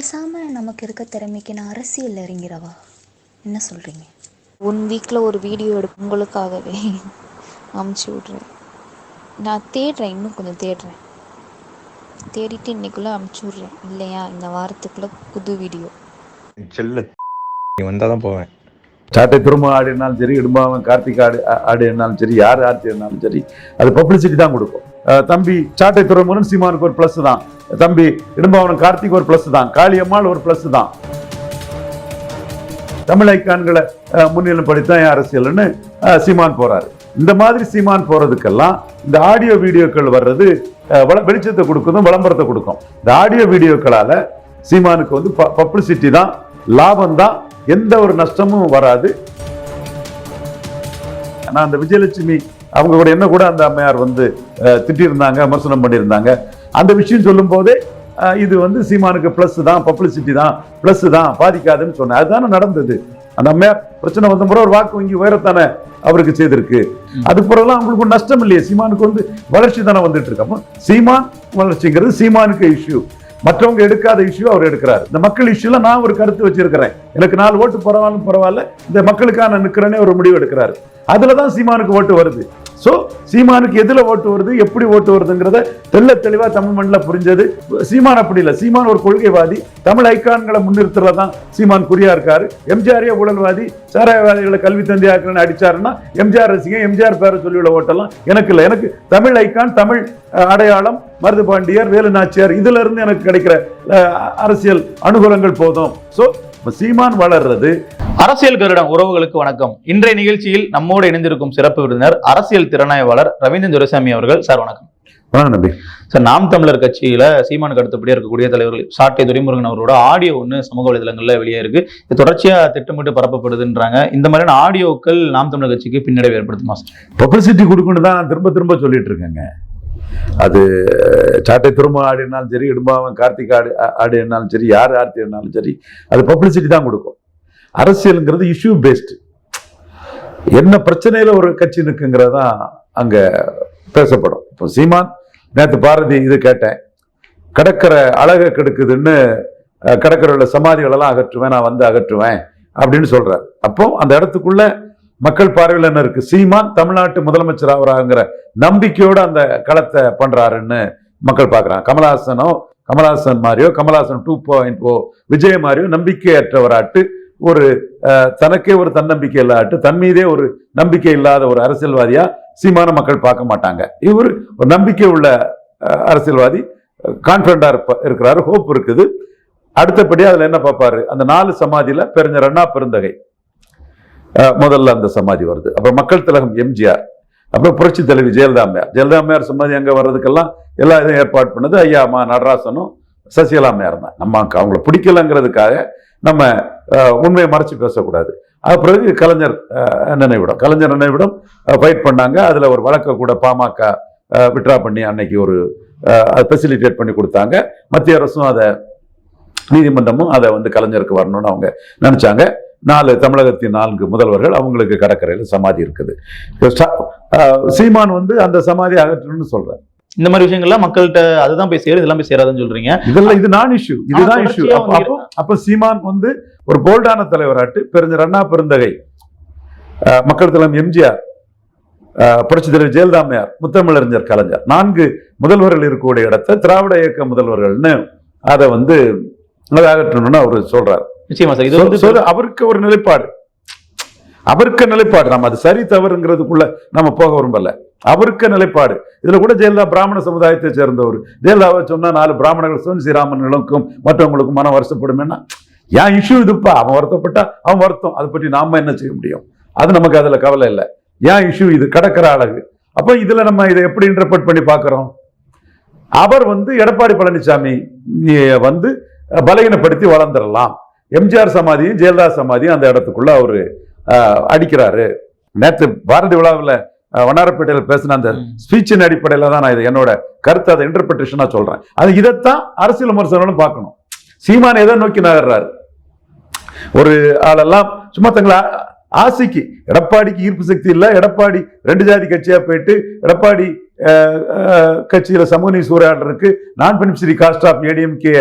பேசாம நமக்கு இருக்க திறமைக்கு நான் அரசியல் இறங்கிறவா? என்ன சொல்றீங்க? ஒன் வீக்கில் ஒரு வீடியோ எடுப்பு உங்களுக்காகவே அமுச்சு விட்றேன். நான் தேடுறேன் இன்னும் கொஞ்சம் தேடுறேன். தேடிட்டு இன்னைக்குள்ளே அமுச்சு விட்றேன். இல்லையா? இந்த வாரத்துக்குள்ளே புது வீடியோ. செல்ல. நீ வந்தால் தான் போவேன். சாட்டை திரும்ப ஆடினாலும் சரி இடும்பாவன் கார்த்திக் ஆடி ஆ- ஆடினாலும் சரி யார் ஆடினாலும் சரி அது பப்ளிசிட்டி தான் கொடுக்கும். தம்பி சாட்டை துறைமுகன் சீமானுக்கு ஒரு ப்ளஸ் தான். தம்பி இடும்பாவனம் கார்த்திக் ஒரு ப்ளஸ் தான். காளியம்மாள் ஒரு ப்ளஸ் தான். தமிழ் ஐக்கான்களை முன்னிலும் படித்தான் அரசியல்னு சீமான் போறாரு. இந்த மாதிரி சீமான் போறதுக்கெல்லாம் இந்த ஆடியோ வீடியோக்கள் வர்றது வள- வெளிச்சத்தை கொடுக்கணும் விளம்பரத்தை கொடுக்கும். இந்த ஆடியோ வீடியோக்களால சீமானுக்கு வந்து பப்ளிசிட்டி தான் லாபம் தான் எந்த ஒரு நஷ்டமும் வராது. நான் அந்த விஜயலட்சுமி அவங்க கூட என்ன கூட அந்த அம்மையார் வந்து திட்டியிருந்தாங்க விமர்சனம் பண்ணியிருந்தாங்க அந்த விஷயம் சொல்லும் போதே இது வந்து சீமானுக்கு ப்ளஸ் தான் பப்ளிசிட்டி தான் ப்ளஸ் தான் பாதிக்காதுன்னு சொன்னேன். அதுதானே நடந்தது. அந்த அம்மையார் பிரச்சனை வந்த முறை ஒரு வாக்கு வங்கி உயரத்தானே அவருக்கு செய்திருக்கு. அது பிறகுலாம் அவங்களுக்கு நஷ்டம் இல்லையே. சீமானுக்கு வந்து வளர்ச்சி தானே வந்துட்டு இருக்கு. அப்போ சீமான் வளர்ச்சிங்கிறது சீமானுக்கு இஷ்யூ மற்றவங்க எடுக்காத இஷ்யூ அவர் எடுக்கிறார். இந்த மக்கள் இஷ்யூல நான் ஒரு கருத்து வச்சிருக்கிறேன். எனக்கு நாலு ஓட்டு பரவாயில்ல பரவாயில்ல. இந்த மக்களுக்காக நான் நிக்கிறேனே ஒரு முடிவு எடுக்கிறாரு. அதில் தான் சீமானுக்கு ஓட்டு வருது. ஸோ சீமானுக்கு எதில் ஓட்டு வருது எப்படி ஓட்டு வருதுங்கிறத தெள்ள தெளிவாக தமிழ் மண்ணில் புரிஞ்சது. சீமான் அப்படி இல்லை. சீமான் ஒரு கொள்கைவாதி. தமிழ் ஐக்கான்களை முன்னிறுத்துறது தான் சீமான் குறியா இருக்காரு. எம்ஜிஆரே ஊழல்வாதி. சாராயவாதிகளை கல்வி தந்தையாக்குறேன்னு அடிச்சாருன்னா எம்ஜிஆர் ரசிகம் எம்ஜிஆர் பேரை சொல்லியுள்ள ஓட்டெல்லாம் எனக்கு இல்லை. எனக்கு தமிழ் ஐக்கான் தமிழ் அடையாளம் மருது பாண்டியர் வேலு நாச்சியார் இதுல இருந்து எனக்கு கிடைக்கிற அஹ், அரசியல் அனுகூலங்கள் போதும். ஸோ சோ சீமான் வளர்றது அரசியல் கருடம் உறவுகளுக்கு வணக்கம். இன்றைய நிகழ்ச்சியில் நம்மோடு இணைந்திருக்கும் சிறப்பு விருந்தினர் அரசியல் திறனாய்வாளர் ரவீந்திரன் துரைசாமி அவர்கள். சார் வணக்கம். வணக்கம் நம்பி சார் நாம் தமிழர் கட்சியில சீமானுக்கு அடுத்தபடியா இருக்கக்கூடிய தலைவர்கள் சாட்டை துரைமுருகன் அவரோட ஆடியோ ஒன்று சமூக வலைதளங்கள்ல வெளியே இருக்கு. இது தொடர்ச்சியா திட்டமிட்டு பரப்பப்படுதுன்றாங்க. இந்த மாதிரியான ஆடியோக்கள் நாம் தமிழர் கட்சிக்கு பின்னடைவு ஏற்படுத்துமா சார்? பப்ளிசிட்டி கொடுக்கணும் தான் திரும்ப திரும்ப சொல்லிட்டு இருக்கேங்க. அது சாட்டை திரும்ப ஆடினாலும் சரி இடும்பாவன் கார்த்திக் ஆடி ஆடினாலும் சரி யார் ஆடினாலும் சரி அது பப்ளிசிட்டி தான் கொடுக்கும். அரசியலுங்கிறது இஷ்யூ பேஸ்டு என்ன பிரச்சனையில் ஒரு கட்சி நிற்குங்கிறது தான் அங்கே பேசப்படும். இப்போ சீமான் நேற்று பாரதி இது கேட்டேன். கடற்கரை அழகை கெடுக்குதுன்னு கடற்கரையில் சமாதிகளெல்லாம் உள்ள அகற்றுவேன் நான் வந்து அகற்றுவேன் அப்படின்னு சொல்கிறார் அப்போ அந்த இடத்துக்குள்ள மக்கள் பார்வையில் என்ன இருக்கு? சீமான் தமிழ்நாட்டு முதலமைச்சர் ஆகிறாங்கிற நம்பிக்கையோடு அந்த களத்தை பண்றாருன்னு மக்கள் பார்க்கறாங்க. கமலஹாசனோ கமலஹாசன் மாதிரியோ Kamal Haasan two point o Vijay மாதிரியோ நம்பிக்கையற்றவராட்டு ஒரு தனக்கே ஒரு தன்னம்பிக்கை இல்லாட்டு தன் மீதே ஒரு நம்பிக்கை இல்லாத ஒரு அரசியல்வாதியா சீமான மக்கள் பார்க்க மாட்டாங்க. இவர் ஒரு நம்பிக்கை உள்ள அரசியல்வாதி கான்பிடண்டா இருப்ப இருக்கிறாரு ஹோப் இருக்குது. அடுத்தபடி அதுல என்ன பார்ப்பாரு? அந்த நாலு சமாதியில பெருஞ்சர் அண்ணா பெருந்தகை. முதல்ல அந்த சமாதி வருது. அப்புறம் மக்கள் திலகம் எம்ஜிஆர். அப்புறம் புரட்சி தலைவி ஜெயலலிதா அம்மையார் ஜெயலலிதா அம்மையார் சமாதி அங்கே வர்றதுக்கெல்லாம் எல்லா இதையும் ஏற்பாடு பண்ணது ஐயா அம்மா நடராசனும் சசிகலா அம்மையார் தான். நம்ம அவங்கள பிடிக்கலங்கிறதுக்காக நம்ம உண்மையை மறைச்சு பேசக்கூடாது. அது பிறகு கலைஞர் நினைவிடம். கலைஞர் நினைவிடம் ஃபைட் பண்ணாங்க. அதில் ஒரு வழக்கை கூட பாமக விட்ரா பண்ணி அன்னைக்கு ஒரு ஃபெசிலிட்டேட் பண்ணி கொடுத்தாங்க. மத்திய அரசும் அதை நீதிமன்றமும் அதை வந்து கலைஞருக்கு வரணும்னு அவங்க நினச்சாங்க. நாலு தமிழகத்தின் நான்கு முதல்வர்கள் அவங்களுக்கு கடற்கரையில் சமாதி இருக்குது. சீமான் வந்து அந்த சமாதி அகற்றணும்னு சொல்றாரு. இந்த மாதிரி விஷயங்கள்லாம் மக்கள்கிட்ட அதுதான் போய் சேரும் இதெல்லாம் போய் சேராதுன்னு சொல்றீங்க. இதெல்லாம் இது நான் இஷ்யூ இதுதான் இஷ்யூ அப்ப அப்போ சீமான் வந்து ஒரு போல்டான தலைவராட்டு பெருஞ்சர் அண்ணா பெருந்தகை மக்கள் தலைவர் எம்ஜிஆர் புரட்சி தலைவர் ஜெயலலிதா அம்மையார் முத்தமிழறிஞர் கலைஞர் நான்கு முதல்வர்கள் இருக்கக்கூடிய இடத்தை திராவிட இயக்க முதல்வர்கள்னு அதை வந்து அதை அகற்றணும்னு அவர் சொல்றாரு. நிச்சயமா சார் இது வந்து அவருக்கு ஒரு நிலைப்பாடு. அவருக்கு நிலைப்பாடு. நம்ம அது சரி தவறுங்கிறதுக்குள்ள நம்ம போக விரும்பல. அவருக்கு நிலைப்பாடு. இதுல கூட ஜெயலலிதா பிராமண சமுதாயத்தை சேர்ந்தவர். ஜெயலலிதாவை சொன்னா நாலு பிராமணர்கள் சிவன் ஸ்ரீராமன்களுக்கும் மற்றவங்களுக்கும் மனம் வருத்தப்படுமேன்னா ஏன் இஷ்யூ இதுப்பா? அவன் வருத்தப்பட்டா அவன் வருத்தம். அதை பற்றி நாம என்ன செய்ய முடியும்? அது நமக்கு அதுல கவலை இல்லை. ஏன் இஷ்யூ இது? கடற்கரை அழகு. அப்ப இதுல நம்ம இதை எப்படி இன்டர்பிரட் பண்ணி பார்க்கிறோம்? அவர் வந்து எடப்பாடி பழனிசாமி வந்து பலகீனப்படுத்தி வளர்ந்துடலாம். எம்ஜிஆர் சமாதியும் ஜெயலலிதா சமாதியும் அந்த இடத்துக்குள்ள அவரு அடிக்கிறாரு. நேற்று பாரதி விழாவில் வண்ணாரப்பேட்டையில் பேசின அந்த. ஸ்பீச்சின் அடிப்படையில் தான் நான் இது என்னோட கருத்தை அதை இன்டர்பிரேஷனா சொல்றேன். அது இதைத்தான் அரசியல் விமர்சனம் பார்க்கணும். சீமான் எதை நோக்கி நகர்றாரு. ஒரு ஆளெல்லாம் சும்மா தங்களை ஆசைக்கு எடப்பாடிக்கு ஈர்ப்பு சக்தி இல்லை எடப்பாடி ரெண்டு ஜாதி கட்சியா போயிட்டு எடப்பாடி கட்சியில் சமூக நீதி சூறையாடலுக்கு நான் பெனிஃபிஷரி காஸ்ட் ஆஃப் ஏடிஎம்கே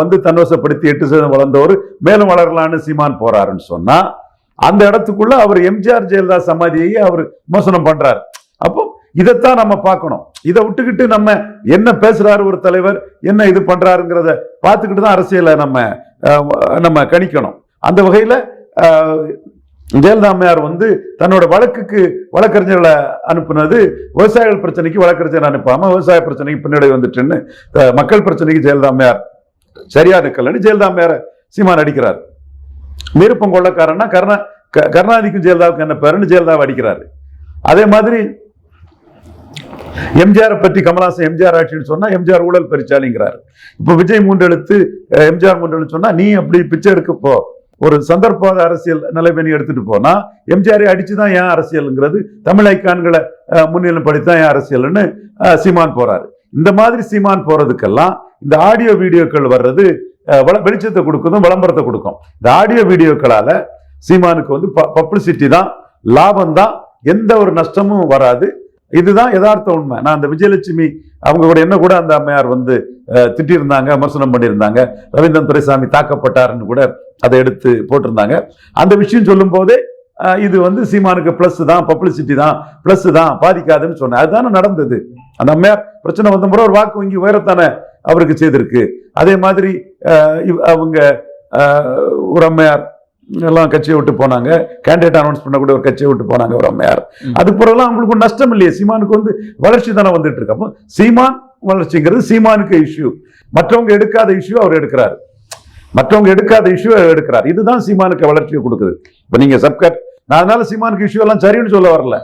வந்து தன்வசப்படுத்தி எட்டு சதவீதம் வளர்ந்தவர் மேலும் வளரலான்னு சீமான் போறாருன்னு சொன்னா அந்த இடத்துக்குள்ள அவர் எம்ஜிஆர் ஜெயலலிதா சமாதியை அவர் மோசனம் பண்றாரு. அப்போ இதைத்தான் நம்ம பார்க்கணும். இதை விட்டுக்கிட்டு நம்ம என்ன பேசுறாரு ஒரு தலைவர் என்ன இது பண்றாருங்கிறத பார்த்துக்கிட்டு தான் அரசியலை நம்ம நம்ம கணிக்கணும். அந்த வகையில் ஜெயலலிதாமையார் வந்து தன்னோட வழக்குக்கு வழக்கறிஞர்களை அனுப்புனது விவசாயிகள் பிரச்சனைக்கு வழக்கறிஞர் அனுப்பாம விவசாய பிரச்சனைக்கு பின்னடை வந்துட்டுன்னு மக்கள் பிரச்சனைக்கு ஜெயலலிதாமையார் சரியா நிக்கலன்னு ஜெயலலிதா அம்மையார சீமான் அடிக்கிறார். விருப்பம் கொள்ளக்காரன்னா கருணா க- கருணாநிதிக்கும் ஜெயலலிதாவுக்கு என்ன பேருன்னு ஜெயலலிதாவை அடிக்கிறாரு. அதே மாதிரி எம்ஜிஆரை பற்றி கமலாசன் எம்ஜிஆர் ஆட்சின்னு சொன்னால் எம்ஜிஆர் ஊழல் பெருச்சாலிங்கிறார் இப்போ விஜய் மூன்றெழுத்து எழுத்து எம்ஜிஆர் மூன்றெழுத்து சொன்னால் நீ அப்படி பிச்சை எடுக்க போ ஒரு சந்தர்ப்பாத அரசியல் நிலைமை எடுத்துட்டு போனா எம்ஜிஆரை அடிச்சுதான் ஏன் அரசியல்ங்கிறது தமிழ் ஐக்கான்களை முன்னிலைப்படுத்தி படித்தான் ஏன் அரசியல்னு சீமான் போறாரு. இந்த மாதிரி சீமான் போறதுக்கெல்லாம் இந்த ஆடியோ வீடியோக்கள் வர்றது வள- வெளிச்சத்தை கொடுக்கும் விளம்பரத்தை கொடுக்கும். இந்த ஆடியோ வீடியோக்களால சீமானுக்கு வந்து பப்ளிசிட்டி தான் லாபம் தான் எந்த ஒரு நஷ்டமும் வராது. இதுதான் யதார்த்த உண்மை. நான் அந்த விஜயலட்சுமி அவங்க கூட என்ன கூட அந்த அம்மையார் வந்து திட்டியிருந்தாங்க விமர்சனம் பண்ணியிருந்தாங்க. ரவீந்திரன் துரைசாமி தாக்கப்பட்டாருன்னு கூட அதை எடுத்து போட்டிருந்தாங்க. அந்த விஷயம் சொல்லும் போதே இது வந்து சீமானுக்கு பிளஸ் தான் பப்ளிசிட்டி தான் பிளஸ் தான் பாதிக்காதுன்னு சொன்னேன். அதுதானே நடந்தது. அந்த அம்மையார் பிரச்சனை வந்த முறை ஒரு வாக்கு வங்கி உயரத்தானே அவருக்கு செய்திருக்கு. அதே மாதிரி இவ்- அவங்க ஒரு அம்மையார் எல்லாம் கட்சியை விட்டு போனாங்க. கேண்டிடேட் அனௌன்ஸ் பண்ணக்கூடிய ஒரு கட்சியை விட்டு போனாங்க ஒரு அம்மையார். ம். அது பிறகுலாம் அவங்களுக்கு நஷ்டம் இல்லையே. சீமானுக்கு வந்து வளர்ச்சி தானே வந்துட்டு இருக்கு. அப்போ சீமான் வளர்ச்சிங்கிறது சீமானுக்கு இஷ்யூ மற்றவங்க எடுக்காத இஷ்யூ அவர் எடுக்கிறாரு. மற்றவங்க எடுக்காத இஷ்யூ எடுக்கிறார். இதுதான் சீமானுக்கு வளர்ச்சியை கொடுக்குது. இப்போ நீங்க சப்கட் நான் அதனால சீமானுக்கு இஷ்யூ எல்லாம் சரின்னு சொல்ல வரல.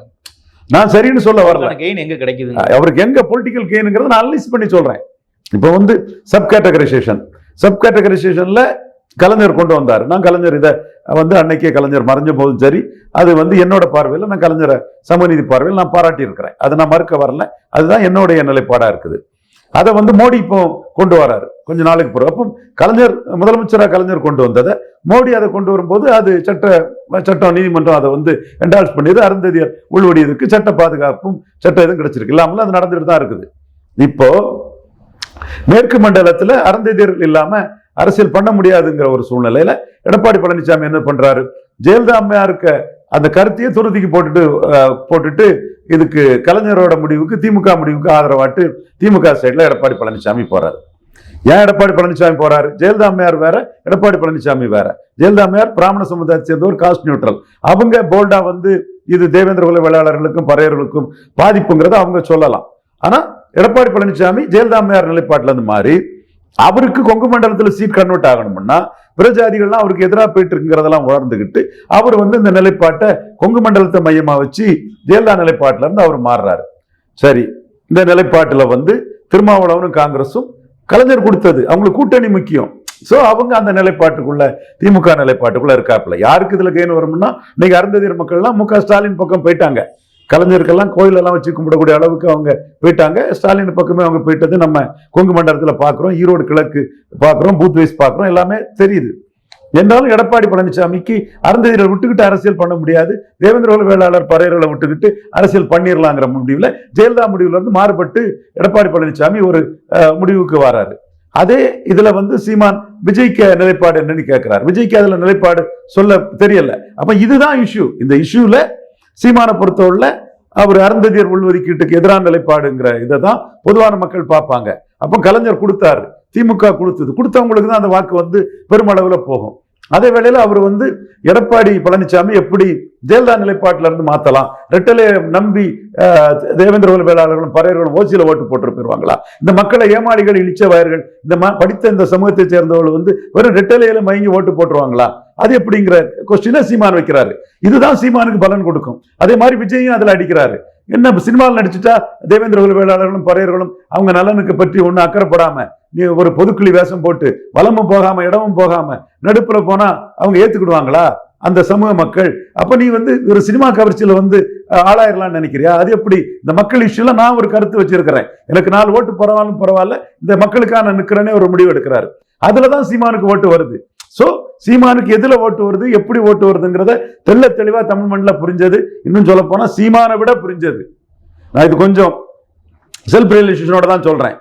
நான் சரின்னு சொல்ல வரல. கெயின் எங்க கிடைக்குது அவருக்கு எங்க பொலிட்டிக்கல் கெயினுங்கிறத நான் அனலைஸ் பண்ணி சொல்றேன். இப்போ வந்து சப் கேட்டகரைசேஷன் சப் கேட்டகரைசேஷன்ல கலைஞர் கொண்டு வந்தார். நான் கலைஞர் இதை வந்து அன்னைக்கே கலைஞர் மறைஞ்ச போதும் சரி அது வந்து என்னோட பார்வையில் நான் கலைஞரை சமநீதி பார்வையில் நான் பாராட்டியிருக்கிறேன். அதை நான் மறுக்க வரல. அதுதான் என்னுடைய நிலைப்பாடாக இருக்குது. அதை வந்து மோடி இப்போ கொண்டு வராரு. கொஞ்ச நாளுக்கு பிறகு. அப்போ கலைஞர் முதலமைச்சராக கலைஞர் கொண்டு வந்ததை மோடி அதை கொண்டு வரும்போது அது சட்ட சட்டம் நீதிமன்றம் அதை வந்து என்டால்ஸ் பண்ணியது. அருந்ததியர் உள்வடியதுக்கு சட்ட பாதுகாப்பும் சட்டம் எதுவும் கிடைச்சிருக்கு. இல்லாமல் அது நடந்துட்டு தான் இருக்குது. இப்போ மேற்கு மண்டலத்தில் அருந்ததியர்கள் இல்லாமல் அரசியல் பண்ண முடியாதுங்கிற ஒரு சூழ்நிலையில எடப்பாடி பழனிசாமி என்ன பண்றாரு? ஜெயலலிதா அம்மையாருக்கு அந்த கருத்தையே துருதிக்கு போட்டுட்டு போட்டுட்டு இதுக்கு கலைஞரோட முடிவுக்கு திமுக முடிவுக்கு ஆதரவாட்டு திமுக சைடில் எடப்பாடி பழனிசாமி போறாரு. ஏன் எடப்பாடி பழனிசாமி போறாரு? ஜெயலலிதா அம்மையார் வேற எடப்பாடி பழனிசாமி வேற. ஜெயலலிதா அம்மையார் பிராமண சமுதாயத்தை சேர்ந்தவர் காஸ்ட் நியூட்ரல். அவங்க போல்டா வந்து இது தேவேந்திர குல வேளாளர்களுக்கும் பறையர்களுக்கும் பாதிப்புங்கிறத அவங்க சொல்லலாம். ஆனா எடப்பாடி பழனிசாமி ஜெயலலிதா அம்மையார் நிலைப்பாட்டில் இருந்து மாறி அவருக்கு கொங்கு மண்டலத்துல சீட் கன்வெர்ட் ஆகணும்னா பிரஜாதிகள்லாம் அவருக்கு எதிராக போயிட்டு இருக்குங்கிறதெல்லாம் உணர்ந்துகிட்டு அவர் வந்து இந்த நிலைப்பாட்டை கொங்கு மண்டலத்தை மையமா வச்சு ஜெயலலிதா நிலைப்பாட்டுல இருந்து அவர் மாறுறாரு. சரி இந்த நிலைப்பாட்டுல வந்து திருமாவளவனும் காங்கிரஸும் கலைஞர் கொடுத்தது. அவங்களுக்கு கூட்டணி முக்கியம். சோ அவங்க அந்த நிலைப்பாட்டுக்குள்ள திமுக நிலைப்பாட்டுக்குள்ள இருக்காப்புல. யாருக்கு இதுல கெயின் வரும்னா இன்னைக்கு அருந்ததியர் மக்கள்லாம் மு க ஸ்டாலின் பக்கம் போயிட்டாங்க. கலைஞருக்கெல்லாம் கோயிலெல்லாம் வச்சு கும்பிடக்கூடிய அளவுக்கு அவங்க போயிட்டாங்க. ஸ்டாலின் பக்கமே அவங்க போயிட்டது நம்ம கொங்கு மண்டலத்தில் பார்க்குறோம் ஈரோடு கிழக்கு பார்க்குறோம் பூத் வைஸ் பார்க்குறோம் எல்லாமே தெரியுது. என்றாலும் எடப்பாடி பழனிசாமிக்கு அருந்ததியில் விட்டுக்கிட்டு அரசியல் பண்ண முடியாது. தேவேந்திர வேளாளர் பறையர்களை விட்டுக்கிட்டு அரசியல் பண்ணிடலாங்கிற முடிவில் ஜெயலலிதா முடிவுலேருந்து மாறுபட்டு எடப்பாடி பழனிசாமி ஒரு முடிவுக்கு வராரு. அதே இதுல வந்து சீமான் விஜய்க்கு நிலைப்பாடு என்னன்னு கேட்கிறார் விஜய்க்கு அதுல நிலைப்பாடு சொல்ல தெரியல. அப்ப இதுதான் இஷ்யூ இந்த இஷ்யூல சீமானை பொறுத்தவரையில் அவர் அருந்ததியர் உள்ஒதுக்கீட்டுக்கு எதிரான நிலைப்பாடுங்கிற இதை தான் பொதுவான மக்கள் பார்ப்பாங்க. அப்போ கலைஞர் கொடுத்தாரு. திமுக கொடுத்தது. கொடுத்தவங்களுக்கு தான் அந்த வாக்கு வந்து பெருமளவில் போகும். அதே வேளையில் அவர் வந்து எடப்பாடி பழனிசாமி எப்படி ஜெயலலிதா நிலைப்பாட்டில இருந்து மாத்தலாம்? ரெட்டலையை நம்பி தேவேந்திர வேளாளர்களும் பறையர்களும் ஓசியில ஓட்டு போட்டு போயிருவாங்களா? இந்த மக்களை ஏமாளிகள் இழிச்ச வயர்கள் இந்த ம- படித்த இந்த சமூகத்தை சேர்ந்தவர்கள் வந்து வெறும் ரெட்டலையில மயங்கி ஓட்டு போட்டுருவாங்களா? அது எப்படிங்கிற கொஸ்டினை சீமான் வைக்கிறாரு. இதுதான் சீமானுக்கு பலன் கொடுக்கும். அதே மாதிரி விஜயும் அதில் அடிக்கிறாரு. என்ன சினிமாவில் நடிச்சுட்டா தேவேந்திர குல வேளாளர்களும் பறையர்களும் அவங்க நலனுக்கு பற்றி ஒன்றும் அக்கறைப்படாமல் நீ ஒரு பொதுக்குழி வேஷம் போட்டு வளமும் போகாம இடமும் போகாம நடுப்புல போனா அவங்க ஏத்துக்கிடுவாங்களா? அந்த சமூக மக்கள். அப்ப நீ வந்து ஒரு சினிமா கவர்ச்சியில வந்து ஆளாயிரலாம்னு நினைக்கிறியா? அது எப்படி? இந்த மக்கள் இஷ்யூல நான் ஒரு கருத்து வச்சிருக்கிறேன். எனக்கு நாலு ஓட்டு பரவாயில்ல பரவாயில்ல. இந்த மக்களுக்காக நான் நிக்கிறேனே ஒரு முடிவு எடுக்கிறாரு. அதுலதான் சீமானுக்கு ஓட்டு வருது. சோ சீமானுக்கு எதுல ஓட்டு வருது எப்படி ஓட்டு வருதுங்கிறத தெள்ள தெளிவா தமிழ் மண்ணில் புரிஞ்சது. இன்னும் சொல்ல போனா சீமானை விட புரிஞ்சது. நான் இது கொஞ்சம் செல்ஃப் ரியலைசேஷனோட தான் சொல்றேன்.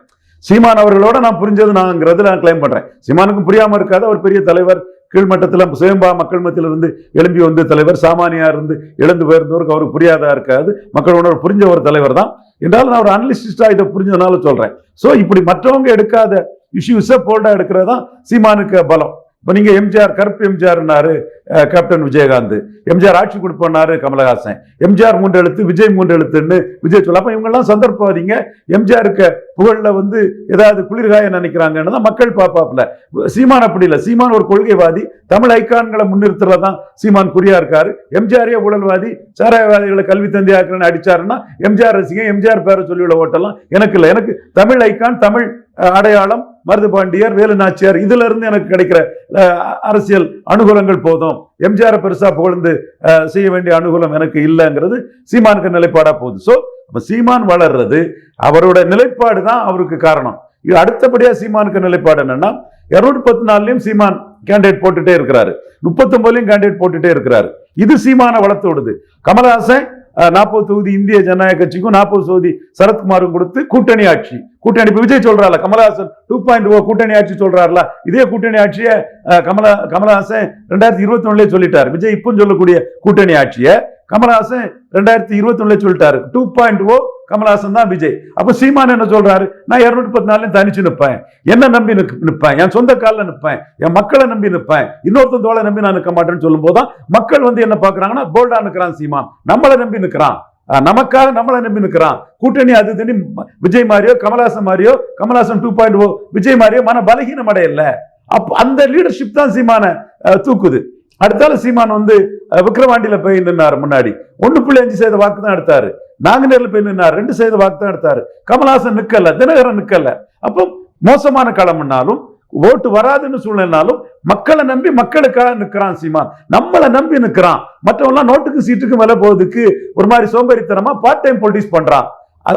சீமான் அவர்களோட நான் புரிஞ்சது நான்ங்கிறது நான் கிளைம் பண்றேன். சீமானுக்கும் புரியாம இருக்காது அவர் பெரிய தலைவர் கீழ்மட்டத்தில் சுயம்பா மக்கள் மத்தியில் இருந்து எழும்பி வந்த தலைவர் சாமானியா இருந்து எழுந்து போயிருந்தவருக்கு அவருக்கு புரியாதா இருக்காது. மக்கள் உணர்வு புரிஞ்ச ஒரு தலைவர் தான். என்றாலும் நான் ஒரு அனலிஸ்டா இதை புரிஞ்சதுனால சொல்றேன். ஸோ இப்படி மற்றவங்க எடுக்காத இஷ்யூஸை போல்டா எடுக்கிறது தான் சீமானுக்கு பலம். இப்போ நீங்க எம்ஜிஆர் கருப்பு எம்ஜிஆர்னாரு கேப்டன் விஜயகாந்த். எம்ஜிஆர் ஆட்சி கொடுப்பனாரு கமலஹாசன். எம்ஜிஆர் மூன்று எழுத்து விஜய் மூன்று எழுத்துன்னு விஜய் சொல்ல. அப்போ இவங்கெல்லாம் சந்தர்ப்பவாதிங்க. எம்ஜிஆருக்கு புகழில் வந்து ஏதாவது குளிர்காய நினைக்கிறாங்கன்னு தான் மக்கள் பாப்பாப்ல சீமான் அப்படி இல்லை. சீமான் ஒரு கொள்கைவாதி. தமிழ் ஐக்கான்களை முன்னிறுத்துறதுல தான் சீமான் குறியா இருக்காரு. எம்ஜிஆரே ஊழல்வாதி. சாராயவாதிகளை கல்வி தந்தையாக்குறன்னு அடிச்சாருன்னா எம்ஜிஆர் ரசிகன் எம்ஜிஆர் பேரை சொல்லி உள்ள ஓட்டெல்லாம் எனக்கு இல்லை. எனக்கு தமிழ் ஐக்கான் தமிழ் அடையாளம் மருது பாண்டியர் வேலு நாச்சியார் இதுல இருந்து எனக்கு கிடைக்கிற அரசியல் அனுகூலங்கள் போதும். எம்ஜிஆர் பெருசா புகழ்ந்து செய்ய வேண்டிய அனுகூலம் எனக்கு இல்லைங்கிறது சீமானுக்கு நிலைப்பாடா போகுது. ஸோ சீமான் வளர்றது அவரோட நிலைப்பாடு தான் அவருக்கு காரணம். இது அடுத்தபடியா சீமானுக்கு நிலைப்பாடு என்னன்னா இருநூத்தி பத்து நாலுலயும் சீமான் கேண்டிடேட் போட்டுட்டே இருக்கிறாரு. முப்பத்தொன்பதுலயும் கேண்டிடேட் போட்டுட்டே இருக்கிறாரு. இது சீமான வளர்த்து விடுது. கமலஹாசன் நாற்பது தொகுதி இந்திய ஜனநாயக கட்சிக்கும் நாற்பது தொகுதி சரத்குமாரும் கொடுத்து கூட்டணி ஆட்சி. கூட்டணி இப்ப விஜய் சொல்றாருல கமலஹாசன் டூ பாயிண்ட் ஓ கூட்டணி ஆட்சி சொல்றாருல இதே கூட்டணி ஆட்சியை அஹ், கமல கமலஹாசன் ரெண்டாயிரத்தி இருபத்தி ஒன்னுலேயே சொல்லிட்டாரு. விஜய் இப்போ சொல்லக்கூடிய கூட்டணி ஆட்சியை கமலஹாசன் ரெண்டாயிரத்தி இருபத்தி ஒண்ணுல சொல்லிட்டாரு. டூ பாயிண்ட் ஓ oh கமலஹாசன் தான் விஜய். அப்ப சீமான் என்ன சொல்றாரு? நான் இருநூத்தி பத்து நாள்லயும் தனிச்சு நிற்பேன் என்ன நம்பி நிற்பேன் என் சொந்த காலில் நிற்பேன் என் மக்களை நம்பி நிற்பேன் இன்னொருத்தன் தோலை நம்பி நான் நிற்க மாட்டேன்னு சொல்லும் போதுதான் மக்கள் வந்து என்ன பாக்குறாங்கன்னா போல்டா நிற்கிறான் சீமான். நம்மளை நம்பி நிற்கிறான் நமக்காக நம்மளை நம்பி நிக்கிறான். கூட்டணி அது தனி விஜய் மாதிரியோ கமலஹாசன் மாதிரியோ Kamal Haasan two point o oh, Vijay மாதிரியோ மன பலகீனம் அடையல. அப்ப அந்த லீடர்ஷிப் தான் சீமான தூக்குது. அடுத்தால சீமான் வந்து விக்ரவாண்டியில போய் நின்னார் முன்னாடி. ஒன்று புள்ளி அஞ்சு சதவீத வாக்கு தான் எடுத்தாரு. நாங்குநேரில் போய் நின்னார் ரெண்டு சதவீத வாக்கு தான் எடுத்தாரு. கமலஹாசன் நிக்கல தினகரன் நிக்கல. அப்போ மோசமான களம்னாலும் ஓட்டு வராதுன்னு சூழ்நிலைனாலும் மக்களை நம்பி மக்களுக்காக நிற்கிறான் சீமான். நம்மளை நம்பி நிற்கிறான் மற்றவெல்லாம் நோட்டுக்கு சீட்டுக்கு மேல போறதுக்கு ஒரு மாதிரி சோம்பேறித்தனமா பார்ட் டைம் பொலிட்டிக்ஸ் பண்றான்.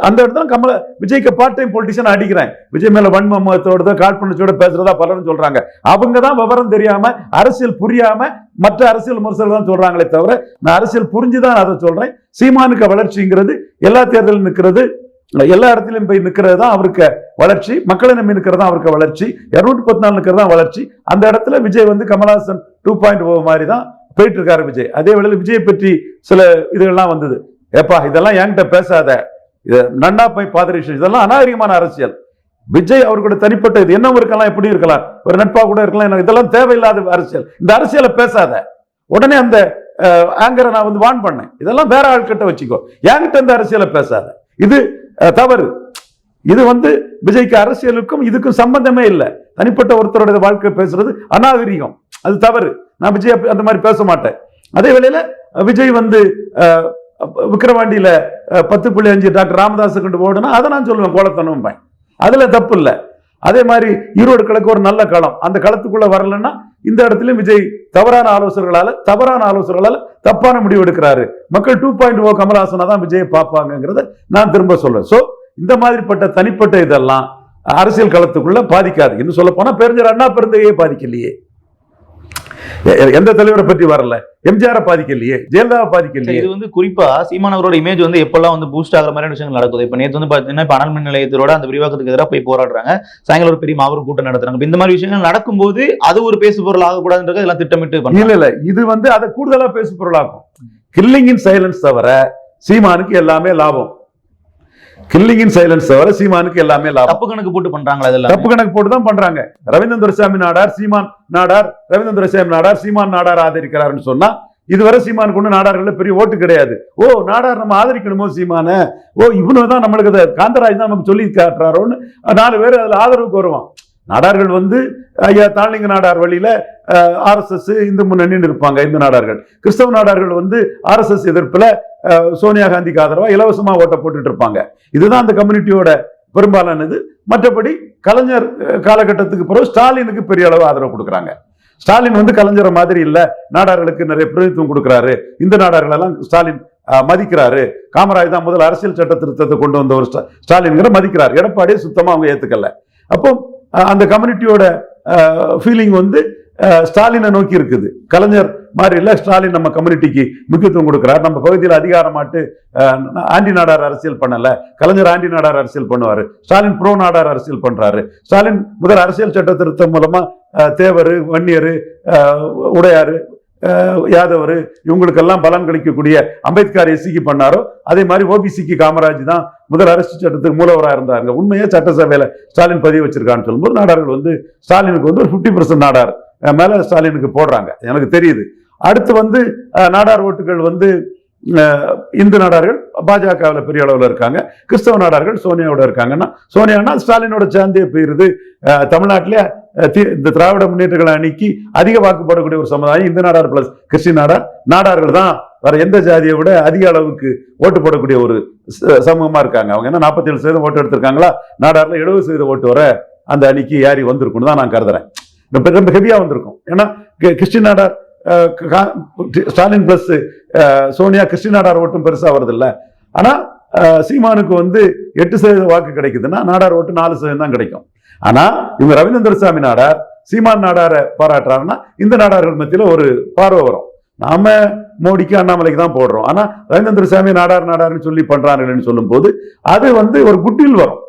அந்த இடத்துல கமல விஜய்க்கு பார்ட் டைம் பொலிட்டிஷியன் அடிக்கிறேன். விஜய் மேல வன்மத்தோட காழ்ப்புணர்ச்சியோட பேசுறதா பலரும் சொல்றாங்க. அவங்க தான் விவரம் தெரியாம அரசியல் புரியாம மற்ற அரசியல் முரசல் தான் சொல்றாங்களே தவிர நான் அரசியல் புரிஞ்சுதான் அதை சொல்றேன். சீமானுக்கு வளர்ச்சிங்கிறது எல்லா தேர்தலும் நிற்கிறது. எல்லா இடத்துலையும் போய் நிற்கிறது தான் அவருக்கு வளர்ச்சி. மக்களை நம்பி நிற்கிறது தான் அவருக்கு வளர்ச்சி. இரநூத்தி பத்து நாள் நிற்கிறது தான் வளர்ச்சி. அந்த இடத்துல விஜய் வந்து கமலஹாசன் டூ பாயிண்ட் ஓ oh மாதிரி தான் போயிட்டு இருக்காரு விஜய். அதே வேளையில் விஜய் பற்றி சில இதுகள்லாம் வந்தது. ஏப்பா இதெல்லாம் என்கிட்ட பேசாத. இது நன்னா போய் பாதரிஷன் இதெல்லாம் அநாகரிகமான அரசியல். விஜய் அவர்களோட தனிப்பட்ட இது. என்ன இருக்கலாம் எப்படி இருக்கலாம்? ஒரு நட்பா கூட இருக்கலாம். எனக்கு இதெல்லாம் தேவையில்லாத அரசியல். இந்த அரசியலை பேசாத. உடனே அந்த ஆங்கரை நான் வந்து வான் பண்ணேன். இதெல்லாம் வேற ஆள்கிட்ட வச்சுக்கோ. என்கிட்ட இந்த அரசியலை பேசாத. இது தவறு. இது வந்து விஜய்க்கு அரசியலுக்கும் இதுக்கும் சம்பந்தமே இல்லை. தனிப்பட்ட ஒருத்தரோட வாழ்க்கை பேசுறது அநாகரிகம். அது தவறு. நான் விஜய் அந்த மாதிரி பேச மாட்டேன். அதே வேளையில விஜய் வந்து விக்கிரவாண்டியில் பத்து புள்ளி அஞ்சு டாக்டர் ராமதாஸ் கொண்டு ஓடுனா அதை நான் சொல்லுவேன் கோலத்தனம் அதில் தப்பு இல்லை. அதே மாதிரி ஈரோடு கிழக்கு ஒரு நல்ல களம். அந்த களத்துக்குள்ளே வரலன்னா இந்த இடத்துலையும் விஜய் தவறான ஆலோசனைகளால் தவறான ஆலோசனைகளால் தப்பான முடிவு எடுக்கிறாரு. மக்கள் டூ பாயிண்ட் ஓ oh கமலஹாசனா தான் விஜயை பார்ப்பாங்கிறத நான் திரும்ப சொல்கிறேன் ஸோ இந்த மாதிரிப்பட்ட தனிப்பட்ட இதெல்லாம் அரசியல் களத்துக்குள்ள பாதிக்காது. இன்னும் சொல்லப்போனால் பெருஞ்சர் அண்ணா பெருந்தையே பாதிக்கலையே. எந்த தலைவரை பற்றி வரல? எம்ஜிஆரை பாதிக்கலையே ஜெயலலிதாவை பாதிக்கலையே. இது வந்து குறிப்பா சீமான் அவரோட இமேஜ் வந்து எப்பெல்லாம் வந்து பூஸ்ட் ஆகிற மாதிரி விஷயங்கள் நடக்குது. இப்ப நேத்து வந்து பாத்தீங்கன்னா இப்ப அனல் மின் நிலையத்தோட அந்த விரிவாக்கத்துக்கு எதிராக போய் போராடுறாங்க. சாயங்காலம் ஒரு பெரிய மாபெரும் கூட்டம் நடத்துறாங்க. இந்த மாதிரி விஷயங்கள் நடக்கும்போது அது ஒரு பேசு பொருள் ஆகக்கூடாதுன்றது எல்லாம் திட்டமிட்டு இல்ல இல்ல. இது வந்து அதை கூடுதலா பேசு பொருளாக்கும். கில்லிங் இன் சைலன்ஸ் தவிர சீமானுக்கு எல்லாமே லாபம். கில்லிங் இன் சைலன்ஸ் தவிர சீமானுக்கு எல்லாமே லாபம். தப்பு கணக்கு போட்டு பண்றாங்களா இதெல்லாம்? தப்பு கணக்கு போட்டு தான் பண்றாங்க. ரவீந்திர துரைசாமி நாடார் சீமான் நாடார் ரவீந்திர துரைசாமி நாடார் சீமான் நாடார் ஆதரிக்கிறாருன்னு சொன்னா இதுவரை சீமான் கொண்டு நாடார்கள்ல பெரிய ஓட்டு கிடையாது. ஓ நாடார் நம்ம ஆதரிக்கணுமோ சீமான? ஓ இவனு தான் நம்மளுக்கு காந்தராஜ் தான் நமக்கு சொல்லி காட்டுறாரோன்னு நாலு பேர் அதுல ஆதரவுக்கு வருவான் நாடார்கள் வந்து ஐயா தாளிங்க நாடார் வழியில ஆர்எஸ்எஸ் இந்து முன்னணின்னு இருப்பாங்க இந்து நாடார்கள். கிறிஸ்தவ நாடார்கள் வந்து ஆர்எஸ்எஸ் எதிர்ப்புல சோனியா காந்திக்கு ஆதரவாக இலவசமாக ஓட்ட போட்டுட்டு இருப்பாங்க. இதுதான் அந்த கம்யூனிட்டியோட பெரும்பாலானது மற்றபடி கலைஞர் காலகட்டத்துக்கு பிறகு ஸ்டாலினுக்கு பெரிய அளவு ஆதரவு கொடுக்குறாங்க. ஸ்டாலின் வந்து கலைஞரை மாதிரி இல்லை. நாடார்களுக்கு நிறைய பிரதித்துவம் கொடுக்குறாரு. இந்த நாடார்கள் எல்லாம் ஸ்டாலின் மதிக்கிறாரு. காமராஜ் தான் முதல் அரசியல் சட்ட திருத்தத்தை கொண்டு வந்த ஒரு ஸ்டாலின்கிற மதிக்கிறார். எடப்பாடியை சுத்தமாக அவங்க ஏத்துக்கல. அப்போ அந்த கம்யூனிட்டியோட ஃபீலிங் வந்து ஸ்டாலினை நோக்கி இருக்குது. கலைஞர் மாதிரி இல்லை ஸ்டாலின் நம்ம கம்யூனிட்டிக்கு முக்கியத்துவம் கொடுக்குறாரு. நம்ம பகுதியில் அதிகாரமாட்டு மாட்டு ஆண்டி நாடார் அரசியல் பண்ணல. கலைஞர் ஆண்டி நாடார் அரசியல் பண்ணுவாரு. ஸ்டாலின் ப்ரோ நாடார் அரசியல் பண்ணுறாரு ஸ்டாலின் முதல் அரசியல் சட்ட திருத்தம் மூலமாக தேவர் வன்னியர் அஹ், யாதவர் இவங்களுக்கெல்லாம் பலன் கிடைக்கக்கூடிய அம்பேத்கர் எஸ்சிக்கு பண்ணாரோ அதே மாதிரி ஓபிசிக்கு காமராஜ் தான் முதல் அரசு சட்டத்துக்கு மூலவராக இருந்தாங்க உண்மையே சட்டசபையில் ஸ்டாலின் பதிவு வச்சிருக்கான்னு சொல்லும்போது நாடார்கள் வந்து ஸ்டாலினுக்கு வந்து ஒரு ஃபிஃப்டி பர்சன்ட் நாடார். மேலே ஸ்டாலினுக்கு போடுறாங்க. எனக்கு தெரியுது. அடுத்து வந்து நாடார் ஓட்டுகள் வந்து இந்து நாடார்கள் பாஜகவில் பெரிய அளவில் இருக்காங்க. கிறிஸ்தவ நாடார்கள் சோனியாவோட இருக்காங்கன்னா சோனியானா ஸ்டாலினோட சேர்ந்தே போயிருது. தமிழ்நாட்டிலே இந்த திராவிட முன்னேற்றங்களை அணிக்கு அதிக வாக்குப்படக்கூடிய ஒரு சமுதாயம் இந்து நாடார் பிளஸ் கிறிஸ்டின் நாடார் நாடார்கள் தான். வேற எந்த ஜாதியை விட அதிக அளவுக்கு ஓட்டு போடக்கூடிய ஒரு சமூகமா இருக்காங்க. அவங்க என்ன நாற்பத்தேழு சதவீதம் ஓட்டு எடுத்திருக்காங்களா? நாடார்ல எழுபது சதவீதம் ஓட்டு வர அந்த அணிக்கு யாரி வந்திருக்கும்னு தான் நான் கருதுறேன். ரொம்ப ரொம்ப ஹெவியா வந்திருக்கும். ஏன்னா Christian Nadar Stalin plus Sonia Christian Nadar ஓட்டும் பெருசா வருது இல்ல ஆனா சீமானுக்கு வந்து எட்டு சதவீத வாக்கு கிடைக்குதுன்னா நாடார் ஓட்டு நாலு சதவீதம் தான் கிடைக்கும். ஆனா இவங்க ரவீந்திர சாமி நாடார் சீமான் நாடாரை பாராட்டுறாருன்னா இந்த நாடார்கள் மத்தியில ஒரு பார்வை வரும். நாம மோடிக்கு அண்ணாமலைக்கு தான் போடுறோம். ஆனா ரவீந்திர சாமி நாடார் நாடார்னு சொல்லி பண்றாருன்னு சொல்லும் போது அது வந்து ஒரு குட்வில் வரும்.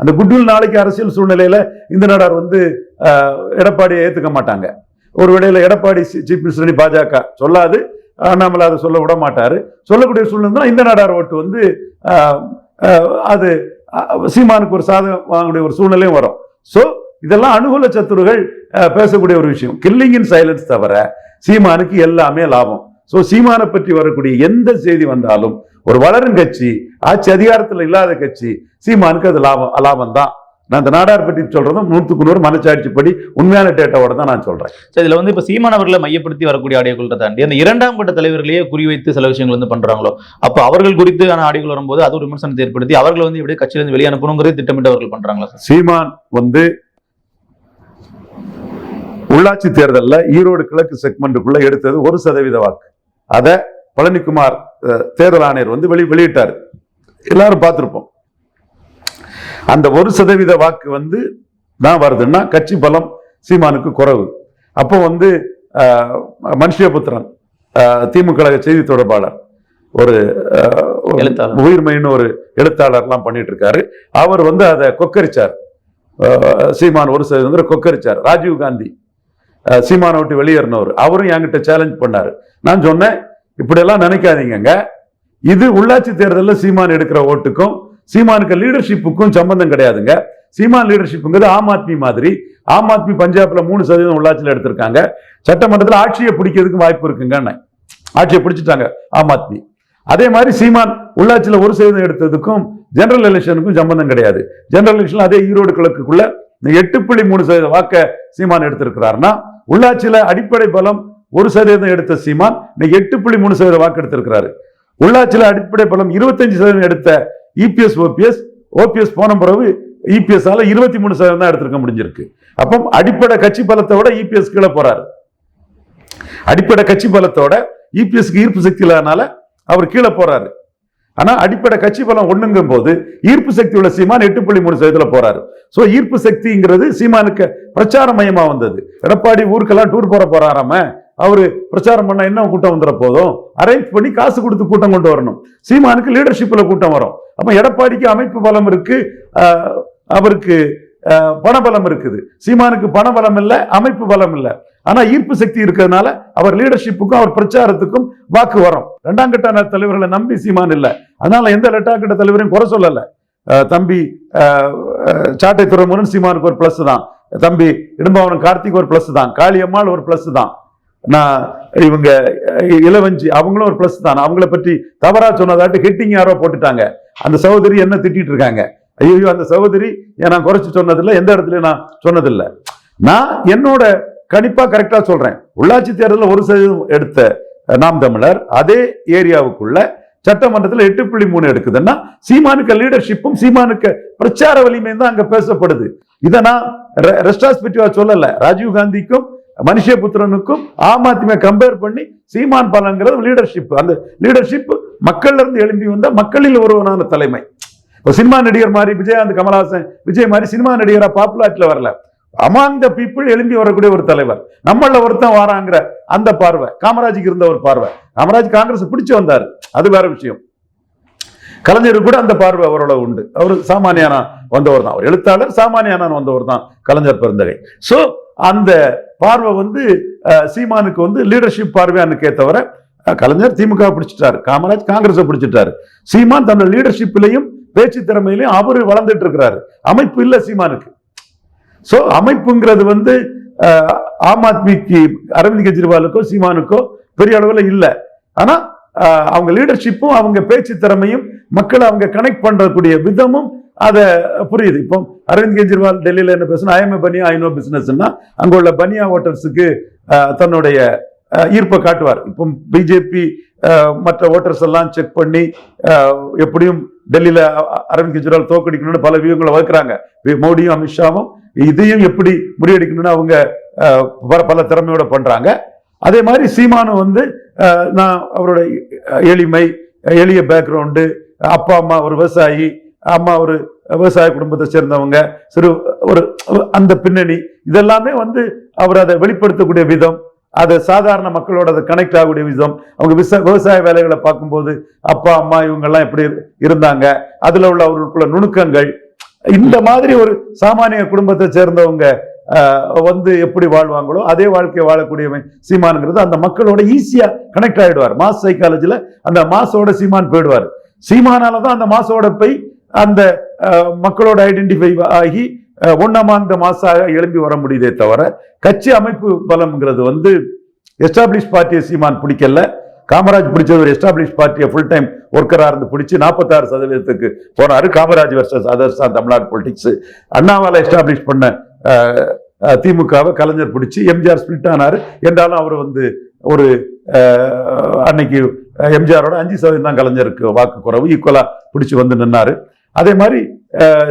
அந்த குட்வில் நாளைக்கு அரசியல் சூழ்நிலையில இந்த நாடார் வந்து எடப்பாடியை ஏத்துக்க மாட்டாங்க. ஒரு வேளையில எடப்பாடி சீஃப் மினிஸ்டர் பாஜக சொல்லாது அண்ணாமலை அதை சொல்ல விட மாட்டாரு. சொல்லக்கூடிய சூழ்நிலை இந்த நாடார் ஓட்டு வந்து அது சீமானுக்கு ஒரு சாதகம் வாங்கக்கூடிய ஒரு சூழ்நிலையும் வரும். ஸோ இதெல்லாம் அனுகூல சத்துருகள் அஹ், பேசக்கூடிய ஒரு விஷயம். கில்லிங் இன் சைலன்ஸ் தவிர சீமானுக்கு எல்லாமே லாபம். ஸோ சீமானை பற்றி வரக்கூடிய எந்த செய்தி வந்தாலும் ஒரு வளரும் கட்சி ஆட்சி அதிகாரத்தில் இல்லாத கட்சி சீமானுக்கு அது லாபம் லாபம் தான் நான் இந்த நாடார் பற்றி சொல்றதும் நூற்றுக்கு நூறு மனச்சாட்சிப்படி உண்மையான டேட்டாவோட தான் நான் சொல்றேன். சரி, இதுல வந்து இப்ப சீமான் அவர்களை மையப்படுத்தி வரக்கூடிய ஆடியோக்களை தாண்டி அந்த இரண்டாம் கட்ட தலைவர்களையே குறிவைத்து சில விஷயங்கள் வந்து பண்றாங்களோ? அப்ப அவர்கள் குறித்தான ஆடியோகள் வரும்போது அது ஒரு விமர்சனத்தை ஏற்படுத்தி அவர்களை வந்து இப்படியே கட்சியிலிருந்து வெளியே அனுப்பணுங்கிறது திட்டமிட்டு அவர்கள் பண்றாங்களா சார்? சீமான் வந்து உள்ளாட்சி தேர்தல்ல ஈரோடு கிழக்கு செக்மெண்ட்டுக்குள்ள எடுத்தது ஒரு சதவீத வாக்கு. அத பழனிக்குமார் தேர்தல் ஆணையர் வந்து வெளி வெளியிட்டார். எல்லாரும் பார்த்திருப்போம். அந்த ஒரு சதவீத வாக்கு வந்து தான் வருதுன்னா கட்சி பலம் சீமானுக்கு குறைவு. அப்போ வந்து மனுஷபுத்திரன் திமுக செய்தி தொடர்பாளர் ஒரு. உயிர்மைன்னு ஒரு எழுத்தாளர்லாம் பண்ணிட்டு இருக்காரு அவர் வந்து அதை கொக்கரிச்சார். சீமான் ஒரு சதவீதம் கொக்கரிச்சார். ராஜீவ் காந்தி சீமானை விட்டு வெளியேறினவர். அவரும் என்கிட்ட சேலஞ்ச் பண்ணாரு. நான் சொன்னேன் இப்படியெல்லாம் நினைக்காதீங்கங்க. இது உள்ளாட்சி தேர்தலில் சீமான் எடுக்கிற ஓட்டுக்கும் சீமானுக்கு லீடர்ஷிப்புக்கும் சம்பந்தம் கிடையாதுங்க. சீமான் லீடர்ஷிப்புங்கிறது ஆம் ஆத்மி மாதிரி. ஆம் ஆத்மி பஞ்சாப்ல மூணு சதவீதம் உள்ளாட்சியில் எடுத்திருக்காங்க. சட்டமன்றத்தில் ஆட்சியை பிடிக்கிறதுக்கு வாய்ப்பு இருக்குங்கன்னு. ஆட்சியை பிடிச்சிட்டாங்க ஆம் ஆத்மி. அதே மாதிரி சீமான் உள்ளாட்சியில் ஒரு சதவீதம் எடுத்ததுக்கும் ஜெனரல் எலெக்ஷனுக்கும் சம்பந்தம் கிடையாது. ஜெனரல் எலெக்ஷன் அதே ஈரோடு கிழக்குக்குள்ள எட்டு புள்ளி மூணு சதவீத வாக்க சீமான் எடுத்திருக்கிறாருன்னா உள்ளாட்சியில அடிப்படை பலம் ஒரு சதவீதம் எடுத்த சீமான் இன்னைக்கு எட்டு புள்ளி மூணு சதவீத வாக்கு எடுத்திருக்கிறாரு. உள்ளாட்சியில அடிப்படை பலம் இருபத்தஞ்சு சதவீதம் எடுத்த இபிஎஸ் ஓபிஎஸ் ஓபிஎஸ் போன பிறகு இபிஎஸ் ஆல இருபத்தி மூணு சதவீதம் தான் எடுத்திருக்க முடிஞ்சிருக்கு. அப்போ அடிப்படை கட்சி பலத்தை விட இபிஎஸ் கீழே போறாரு. அடிப்படை கட்சி பலத்தோட இபிஎஸ்க்கு ஈர்ப்பு சக்தி இல்லாதனால அவர் கீழே போறாரு. ஆனா அடிப்படை கட்சி பலம் ஒண்ணுங்கும் போது ஈர்ப்பு சக்தி உள்ள சீமான் எட்டு புள்ளி மூணு சதவீதத்தில் போறாரு. ஸோ ஈர்ப்பு சக்திங்கிறது சீமானுக்கு பிரச்சார மையமா வந்தது. எடப்பாடி ஊருக்கெல்லாம் டூர் போற போறாராம. அவர் பிரச்சாரம் பண்ண என்ன கூட்டம் வந்துட போதும் அரேஞ்ச் பண்ணி காசு கொடுத்து கூட்டம் கொண்டு வரணும். சீமானுக்கு லீடர்ஷிப்பில் கூட்டம் வரும். அப்போ எடப்பாடிக்கு அமைப்பு பலம் இருக்கு அவருக்கு பணபலம் இருக்குது. சீமானுக்கு பணபலம் இல்லை அமைப்பு பலம் இல்லை. ஆனால் ஈர்ப்பு சக்தி இருக்கிறதுனால அவர் லீடர்ஷிப்புக்கும் அவர் பிரச்சாரத்துக்கும் வாக்கு வரும். ரெண்டாம் கட்ட தலைவர்களை நம்பி சீமான் இல்லை. அதனால எந்த இரண்டாம் கட்ட தலைவரையும் குறை சொல்லலை. தம்பி சாட்டை துறைமுருகன் சீமானுக்கு ஒரு பிளஸ் தான். தம்பி இடும்பாவனம் கார்த்திக் ஒரு பிளஸ் தான். காளியம்மாள் ஒரு பிளஸ் தான். நான் இவங்க இளவஞ்சி அவங்களும் ஒரு ப்ளஸ் தான். அவங்கள பற்றி தவறாக சொன்னதாட்டு ஹெட்டிங் யாரோ போட்டுட்டாங்க. அந்த சகோதரி என்ன திட்டிட்டு இருக்காங்க? ஐயோ அந்த சகோதரி நான் குறைச்சி சொன்னதில்லை? எந்த இடத்துலயும் நான் சொன்னதில்லை. நான் என்னோட கணிப்பா கரெக்டா சொல்றேன். உள்ளாட்சி தேர்தலில் ஒரு சதவீதம் எடுத்த நாம் தமிழர் அதே ஏரியாவுக்குள்ள சட்டமன்றத்தில் எட்டு புள்ளி மூணு எடுக்குதுன்னா சீமானுக்கு லீடர்ஷிப்பும் சீமானுக்கு பிரச்சார வலிமையும் தான் அங்க பேசப்படுது. இதை நான் ரெஸ்டாஸ்பெக்டிவா சொல்லலை. ராஜீவ் காந்திக்கும் மனுஷபுத்திரனுக்கும் ஆம் ஆத்மியை கம்பேர் பண்ணி சீமான் பலங்கிறது லீடர்ஷிப் அந்த லீடர்ஷிப் மக்கள்ல இருந்து எழும்பி வந்த மக்களில் ஒருவனான தலைமை. இப்போ சினிமா நடிகர் மாதிரி விஜயகாந்த் கமலஹாசன் விஜய் மாதிரி சினிமா நடிகராக பாப்புலாரிட்டில வரல. அமாங் த பீப்புள் எழும்பி வரக்கூடிய ஒரு தலைவர். நம்மள ஒருத்தன் வாராங்கிற அந்த பார்வை. காமராஜுக்கு இருந்த ஒரு பார்வை. காமராஜ் காங்கிரஸ் பிடிச்சு வந்தார். அது வேற விஷயம். கலைஞர் கூட அந்த பார்வை அவரோட உண்டு. அவர் சாமானியான வந்தவர் தான். அவர் எழுத்தாளர் சாமானியான வந்தவர் தான் கலைஞர் பிறந்தகை ஸோ அந்த பார்வை வந்து சீமானுக்கு வந்து லீடர்ஷிப் பார்வையானுக்கே தவிர கலைஞர் திமுக பிடிச்சிட்டாரு. காமராஜ் காங்கிரஸை பிடிச்சிட்டாரு. சீமான் தன்னோட லீடர்ஷிப்லயும் பேச்சு திறமையிலையும் அவர் வளர்ந்துட்டு இருக்கிறாரு. அமைப்பு இல்லை சீமானுக்கு. ஸோ அமைப்புங்கிறது வந்து ஆம் ஆத்மிக்கு அரவிந்த் கெஜ்ரிவாலுக்கோ சீமானுக்கோ பெரிய அளவில் இல்லை. ஆனா அவங்க லீடர்ஷிப்பும் அவங்க பேச்சு திறமையும் மக்களை அவங்க கனெக்ட் பண்ணக்கூடிய விதமும் அதை புரியுது. இப்போ அரவிந்த் கெஜ்ரிவால் டெல்லியில் என்ன பேசுனா ஐஎம்ஏ பனியா ஐநோ பிஸ்னஸ்னா அங்கே உள்ள பனியா ஓட்டர்ஸுக்கு தன்னுடைய ஈர்ப்பை காட்டுவார். இப்போ பிஜேபி மற்ற ஓட்டர்ஸ் எல்லாம் செக் பண்ணி எப்படியும் டெல்லியில அரவிந்த் கெஜ்ரிவால் தோக்கடிக்கணும்னு பல வியூகங்களை வகுக்கிறாங்க. மோடியும் அமித்ஷாவும் இதையும் எப்படி முறியடிக்கணும்னு அவங்க பல- திறமையோட பண்றாங்க. அதே மாதிரி சீமானும் வந்து நான் அவருடைய எளிமை எளிய பேக்ரவுண்டு அப்பா அம்மா ஒரு விவசாயி அம்மா ஒரு விவசாய குடும்பத்தை சேர்ந்தவங்க சிறு ஒரு அந்த பின்னணி. இதெல்லாமே வந்து அவர் அதை வெளிப்படுத்தக்கூடிய விதம் அதை சாதாரண மக்களோட அதை கனெக்ட் ஆகக்கூடிய விதம். அவங்க விச விவசாய வேலைகளை பார்க்கும்போது அப்பா அம்மா இவங்கெல்லாம் எப்படி இருந்தாங்க அதில் உள்ள அவர்களுக்குள்ள நுணுக்கங்கள். இந்த மாதிரி ஒரு சாமானிய குடும்பத்தை சேர்ந்தவங்க வந்து எப்படி வாழ்வாங்களோ அதே வாழ்க்கையை வாழக்கூடியவன் சீமானுங்கிறது அந்த மக்களோட ஈஸியா கனெக்ட் ஆயிடுவார். மாஸ் சைக்காலஜியில் அந்த மாசோட சீமான் போயிடுவார். சீமானால தான் அந்த மாசோட போய் அந்த மக்களோட ஐடென்டிஃபை ஆகி ஒன்னமாந்த மாசாக எழும்பி வர முடியுதே தவிர கட்சி அமைப்பு பலம்ங்கிறது வந்து எஸ்டாப்ளிஷ் பார்ட்டியை சீமான் பிடிக்கல. காமராஜ் பிடிச்ச ஒரு எஸ்டாப்ளிஷ் பார்ட்டியை ஃபுல் டைம் ஒர்க்கராக இருந்து பிடிச்சி நாற்பத்தாறு சதவீதத்துக்கு போனார். Kamaraj versus others Tamil Nadu politics அண்ணாவால் establish பண்ண திமுகவை கலைஞர் பிடிச்சி எம்ஜிஆர் ஸ்பிளிட் ஆனார். என்றாலும் அவர் வந்து ஒரு அன்னைக்கு எம்ஜிஆரோட அஞ்சு சதவீதம் தான் கலைஞருக்கு வாக்கு குறைவு ஈக்குவலா பிடிச்சி வந்து நின்னாரு. அதே மாதிரி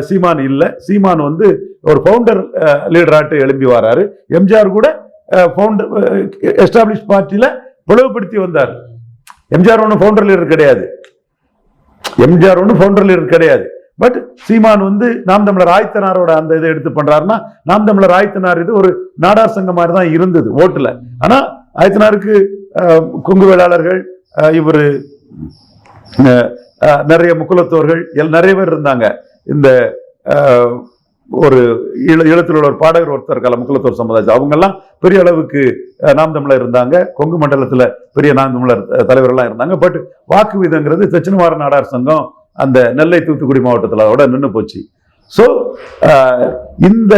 சீமான் இல்லை. சீமான் வந்து ஒரு ஃபவுண்டர் லீடராட்டு எழும்பி வராரு. எம்ஜிஆர் கூட ஃபவுண்டர் எஸ்டாப்ளிஷ் பார்ட்டியில பிளவுபடுத்தி வந்தார். எம்ஜிஆர் ஒன்றும் ஃபவுண்டர் லீடர் கிடையாது. எம்ஜிஆர் ஒன்றும் ஃபவுண்டர் லீடர் கிடையாது. பட் சீமான் வந்து நாம் தமிழர் ஆயத்தனாரோட அந்த இதை எடுத்து பண்றாருன்னா நாம் தமிழர் ஆயத்தனார் இது ஒரு நாடார் சங்கம் மாதிரி தான் இருந்தது ஓட்டுல. ஆனா ஆயத்தனாருக்கு அஹ், கொங்கு வேளாளர்கள் இவர் இவரு நிறைய முக்குலத்தோர்கள் எல் நிறைய பேர் இருந்தாங்க. இந்த ஒரு ஈழ ஈழத்தில் உள்ள ஒரு பாடகர் ஒருத்தர் கல முக்குலத்தோர் சமுதாயம் அவங்கெல்லாம் பெரிய அளவுக்கு நாம் தமிழர் இருந்தாங்க. கொங்கு மண்டலத்துல பெரிய நாம் தமிழர் தலைவர்கள்லாம் இருந்தாங்க. பட் வாக்கு வீதங்கிறது தட்சிணவார நாடார் சங்கம் அந்த நெல்லை தூத்துக்குடி மாவட்டத்தில் அதோட நின்று போச்சு ஸோ இந்த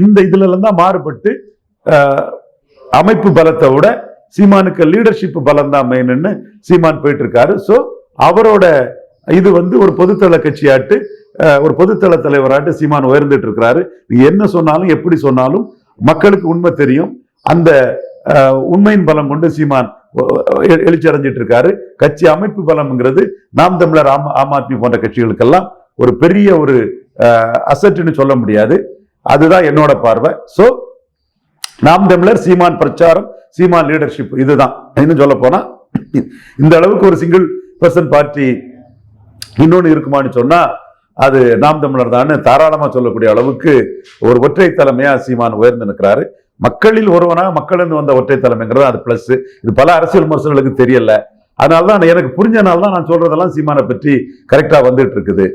இந்த இதுலலாம் தான் மாறுபட்டு அமைப்பு பலத்தை விட சீமானுக்கு லீடர்ஷிப் பலம் தான் மெயின்னு சீமான் போயிட்டு இருக்காரு ஸோ அவரோட இது வந்து ஒரு பொதுத்தள கட்சியாட்டு ஒரு பொதுத்தள தலைவராட்டு சீமான் உயர்ந்துட்டு இருக்கிறாரு நீ என்ன சொன்னாலும் எப்படி சொன்னாலும் மக்களுக்கு உண்மை தெரியும். அந்த உண்மையின் பலம் கொண்டு சீமான் எழுச்சி அடைஞ்சிட்டு இருக்காரு கட்சி அமைப்பு பலம்ங்கிறது நாம் தமிழர் ஆம் ஆம் ஆத்மி போன்ற கட்சிகளுக்கெல்லாம் ஒரு பெரிய ஒரு அசட்டுன்னு சொல்ல முடியாது. அதுதான் என்னோட பார்வை. ஸோ நாம் தமிழர் சீமான் பிரச்சாரம் சீமான் லீடர்ஷிப் இதுதான். இன்னும் சொல்ல போனா இந்த அளவுக்கு ஒரு சிங்கிள் பர்சன் பார்ட்டி இன்னொன்னு இருக்குமான்னு சொன்னா அது நாம் தமிழர் தான். தாராளமா சொல்லக்கூடிய அளவுக்கு ஒரு ஒற்றை தலைமையா சீமான் உயர்ந்து நிற்கிறாரு. மக்களில் ஒருவனா மக்களிருந்து வந்த ஒற்றை தலைமைங்கிறது அது பிளஸ் இது பல அரசியல் விமர்சனங்களுக்கு தெரியல. அதனாலதான் எனக்கு புரிஞ்சனால தான் நான் சொல்றதெல்லாம் சீமானை பற்றி கரெக்டா வந்துட்டு இருக்குது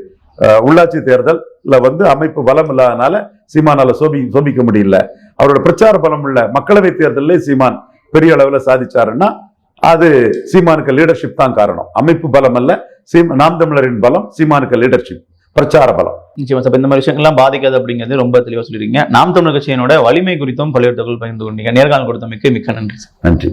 உள்ளாட்சி தேர்தலில் வந்து அமைப்பு பலம் இல்லாதனால சீமானால சோபி சோபிக்க முடியல. அவரோட பிரச்சார பலம் உள்ள மக்களவை தேர்தலில் சீமான் பெரிய அளவில் சாதிச்சாருன்னா அது சீமானுக்கு லீடர்ஷிப் தான் காரணம். அமைப்பு பலம் அல்ல. சீம் நாம் தமிழரின் பலம் சீமானுக்கு லீடர்ஷிப் பிரச்சார பலம் நிச்சயமா சார். இந்த மாதிரி விஷயங்கள்லாம் பாதிக்காது அப்படிங்கிறது ரொம்ப தெளிவா சொல்லிருக்கீங்க. நாம் தமிழர் கட்சியினோட வலிமை குறித்தும் பல்வேறு தகவல் பகிர்ந்து கொண்டீங்க. நேர்காணல் கொடுத்தமைக்கு மிக்க நன்றி சார். நன்றி.